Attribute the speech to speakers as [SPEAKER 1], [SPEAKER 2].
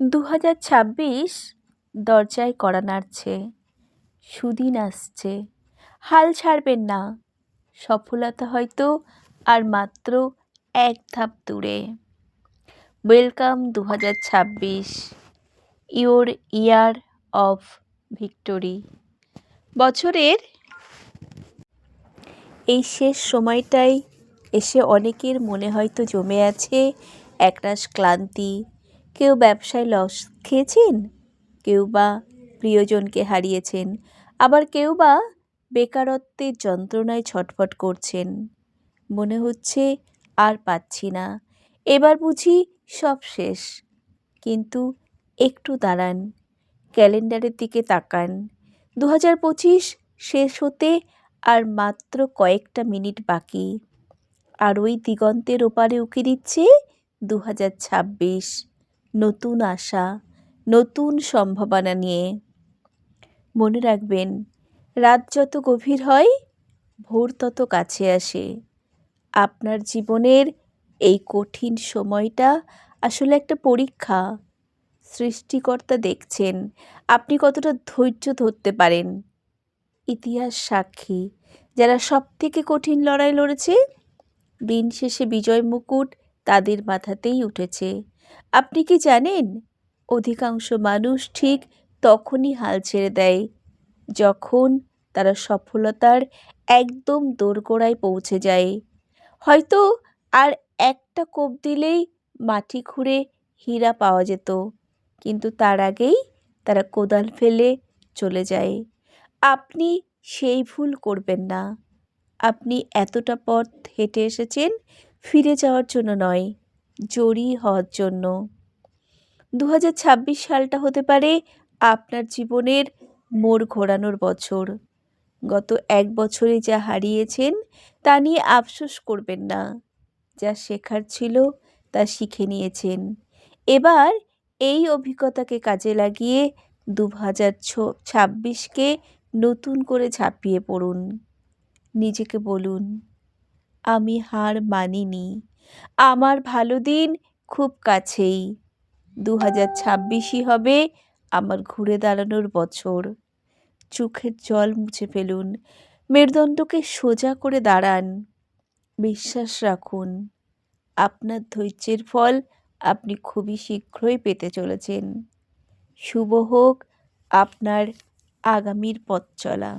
[SPEAKER 1] দু হাজার ছাব্বিশ দরজায় কড়া নাড়ছে। সুদিন আসছে। হাল ছাড়বেন না। সফলতা হয়তো আর মাত্র এক ধাপ দূরে। ওয়েলকাম দু হাজার ছাব্বিশ। Your year of victory. বছরের এই শেষ সময়টাই এসে অনেকের মনে হয়তো জমে আছে একরাশ ক্লান্তি কেউ ব্যবসায় লস খেয়েছেন? কেউ বা প্রিয়জনকে হারিয়েছেন? আবার কেউ বা বেকারত্বের যন্ত্রণায় ছটফট করছেন? মনে হচ্ছে আর পাচ্ছি না। এবার বুঝি সব শেষ। কিন্তু একটু দাঁড়ান, ক্যালেন্ডারের দিকে তাকান। দু হাজার পঁচিশ শেষ হতে আর মাত্র কয়েকটা মিনিট বাকি। আর ওই দিগন্তের ওপারে উকি দিচ্ছে দু হাজার ছাব্বিশ। নতুন আশা, নতুন সম্ভাবনা নিয়ে। মনে রাখবেন, রাত যত গভীর হয়, ভোর তত কাছে আসে। আপনার জীবনের এই কঠিন সময়টা আসলে একটা পরীক্ষা। সৃষ্টিকর্তা দেখছেন, আপনি কতটা ধৈর্য ধরতে পারেন। ইতিহাস সাক্ষী, যারা সব থেকে কঠিন লড়াই লড়েছে, দিন শেষে বিজয় মুকুট তাদের মাথাতেই উঠেছে। আপনি কি জানেন? অধিকাংশ মানুষ ঠিক তখনই হাল ছেড়ে দেয়, যখন তারা সফলতার একদম দোরগোড়ায় পৌঁছে যায়। হয়তো আর একটা কোপ দিলেই মাটি খুঁড়ে হীরা পাওয়া যেত, কিন্তু তার আগেই তারা কোদাল ফেলে চলে যায়। আপনি সেই ভুল করবেন না। আপনি এতটা পথ হেঁটে এসেছেন, ফিরে যাওয়ার জন্য নয়। জড়ি হওয়ার জন্য। দু হাজার ছাব্বিশ সালটা হতে পারে আপনার জীবনের মোড় ঘোরানোর বছর। গত এক বছরে যা হারিয়েছেন তা নিয়ে আফসোস করবেন না। যা শেখার ছিল তা শিখে নিয়েছেন। এবার এই অভিজ্ঞতাকে কাজে লাগিয়ে দু হাজার ছাব্বিশকে নতুন করে ঝাঁপিয়ে পড়ুন। নিজেকে বলুন, আমি হার মানিনি। আমার ভালো দিন খুব কাছেই। দু হাজার ছাব্বিশই হবে আমার ঘুরে দাঁড়ানোর বছর। চোখের জল মুছে ফেলুন, মেরুদণ্ডকে সোজা করে দাঁড়ান। বিশ্বাস রাখুন, আপনার ধৈর্যের ফল আপনি খুবই শীঘ্রই পেতে চলেছেন। শুভ হোক আপনার আগামীর পথ চলা।